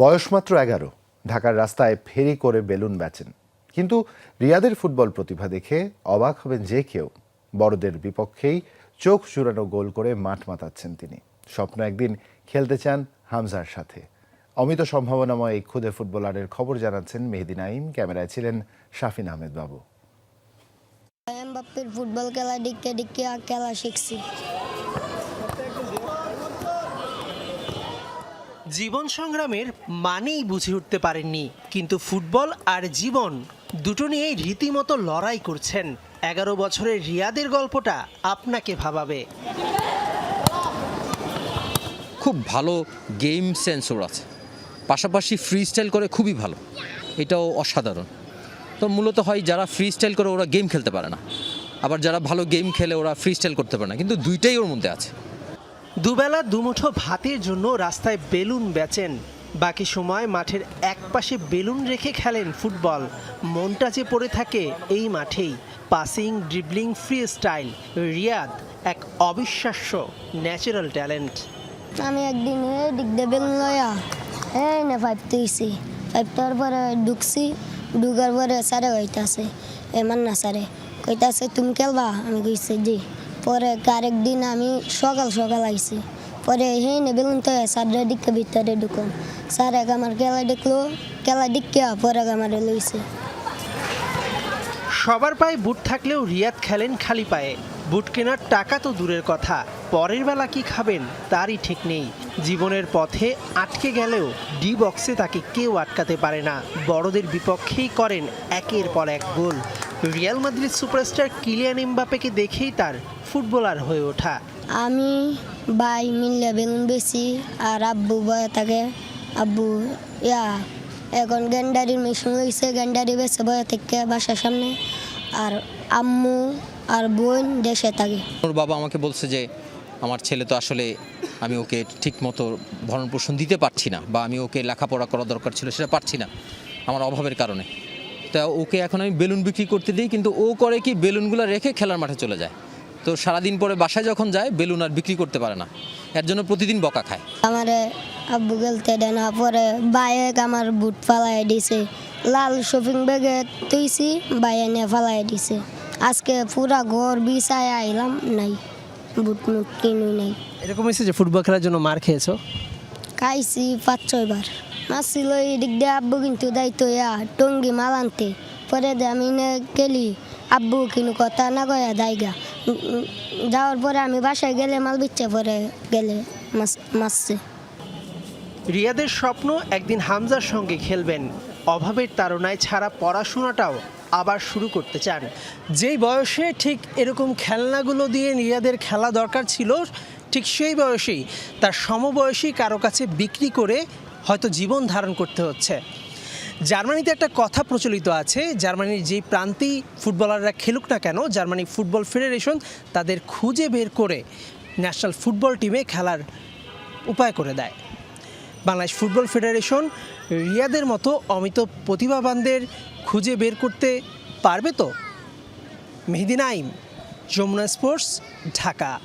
বয়স মাত্র এগারো। ঢাকার রাস্তায় ফেরি করে বেলুন বেচেন। কিন্তু রিয়াদের ফুটবল প্রতিভা দেখে অবাক হবেন যে কেউ। বড়দের বিপক্ষেই চোখ চুরানো গোল করে মাঠ মাতাচ্ছেন তিনি। স্বপ্ন একদিন খেলতে চান হামজার সাথে। অমিত সম্ভাবনাময় এই ক্ষুদে ফুটবলারের খবর জানাচ্ছেন মেহেদি নাইম ক্যামেরায় ছিলেন শাফিন আহমেদ বাবু। ফুটবল খেলা খেলা শিখছি। জীবন সংগ্রামের মানেই বুঝে উঠতে পারেননি। কিন্তু ফুটবল আর জীবন দুটো নিয়েই রীতিমতো লড়াই করছেন। এগারো বছরের রিয়াদের গল্পটা আপনাকে ভাবাবে। খুব ভালো গেম সেন্স ওর আছে। পাশাপাশি ফ্রি স্টাইল করে খুবই ভালো। এটাও অসাধারণ। তো মূলত হয় যারা ফ্রি স্টাইল করে ওরা গেম খেলতে পারে না। আবার যারা ভালো গেম খেলে ওরা ফ্রি স্টাইল করতে পারে না। কিন্তু দুইটাই ওর মধ্যে আছে। দুবেলা দুমুঠো ভাতের জন্য রাস্তায় বেলুন বেচেন। বাকি সময় মাঠের এক পাশে বেলুন রেখে খেলেন ফুটবল। মনটা যে পড়ে থাকে এই মাঠেই। Passing, dribbling freestyle Riyad, এক অবিশ্বাস্য ন্যাচারাল ট্যালেন্ট। আমি একদিন এই দিক দিয়ে লয়া এই না পরে ঢুকছি, ঢুকার পরে স্যারে কইতাছে এমন না স্যারে, কইতাছে, তুমি খেলবা? আমি কইছি, জি। পরে আরেক দিন আমি সকাল সকাল আইছি। পরে হেই না বেলুন তো স্যারের দিকে ভিতরে ঢুকুন। স্যার এক আমার খেলা দেখল খেলা দিকে পরে আমার লইছে। সবার পায়ে বুট থাকলেও রিয়াদ খেলেন খালি পায়ে। বুট কেনার টাকা তো দূরের কথা, পরের বেলা কি খাবেন তারই ঠিক নেই। জীবনের পথে আটকে গেলেও ডি বক্সে তাকে কেউ আটকাতে পারে না। বড়দের বিপক্ষেই করেন একের পর এক গোল। রিয়াল মাদ্রিদ সুপারস্টার কিলিয়ান এমবাপেকে দেখেই তার ফুটবলার হয়ে ওঠা। আমি ভাই মিললে বেলুন বেশি আর আব্বু বয়ে থাকে আব্বু ইয়া এখন গ্যান্ডারির মেশিন হয়েছে গ্যান্ডারি বেছে বয়ে থেকে বাসার সামনে। আর আম্মু আর বোন দেশে থাকে। ওর বাবা আমাকে বলছে যে আমার ছেলে তো আসলে আমি ওকে ঠিক মতো ভরণ পোষণ দিতে পারছি না বা আমি ওকে লেখাপড়া করা দরকার ছিল সেটা পারছি না আমার অভাবের কারণে। তা ওকে এখন আমি বেলুন বিক্রি করতে দিই কিন্তু ও করে কি বেলুনগুলো রেখে খেলার মাঠে চলে যায়। তো সারাদিন পরে বাসায় যখন যায় বেলুন আর বিক্রি করতে পারে না। এর জন্য প্রতিদিন বকা খায়। আমার আব্বু গেলতে দেয় না পরে বাইক আমার বুট ফালাই দিছে। লাল শপিং ব্যাগে তুইছি বাইয়ে নিয়ে ফালাই দিছে। আজকে পুরা ঘর বিছায় আইলাম নাই বুট মুট কিনুই নাই। এরকম হয়েছে যে ফুটবল খেলার জন্য মার খেয়েছো? খাইছি পাঁচ ছয়বার মাছিল এদিক দিয়ে আব্বু কিন্তু দায়িত্ব, ইয়া, টঙ্গি মাল আনতে পরে আমি গেলি, আব্বু কিন্তু কথা না কয়া দায়গা। যাওয়ার পরে আমি বাসায় গেলে মাল পরে গেলে মাছ মাছছে রিয়াদের স্বপ্ন একদিন হামজার সঙ্গে খেলবেন। অভাবের তাড়নায় ছাড়া পড়াশোনাটাও আবার শুরু করতে চান। যেই বয়সে ঠিক এরকম খেলনাগুলো দিয়ে রিয়াদের খেলা দরকার ছিল, ঠিক সেই বয়সেই তার সমবয়সী কারও কাছে বিক্রি করে হয়তো জীবন ধারণ করতে হচ্ছে। জার্মানিতে একটা কথা প্রচলিত আছে, জার্মানির যেই প্রান্তেই ফুটবলাররা খেলুক না কেন, জার্মানি ফুটবল ফেডারেশন তাদের খুঁজে বের করে ন্যাশনাল ফুটবল টিমে খেলার উপায় করে দেয়। বাংলাদেশ ফুটবল ফেডারেশন রিয়াদের মতো অমিত প্রতিভাবানদের খুঁজে বের করতে পারবে তো? মেহেদি নাইম, যমুনা স্পোর্টস, ঢাকা।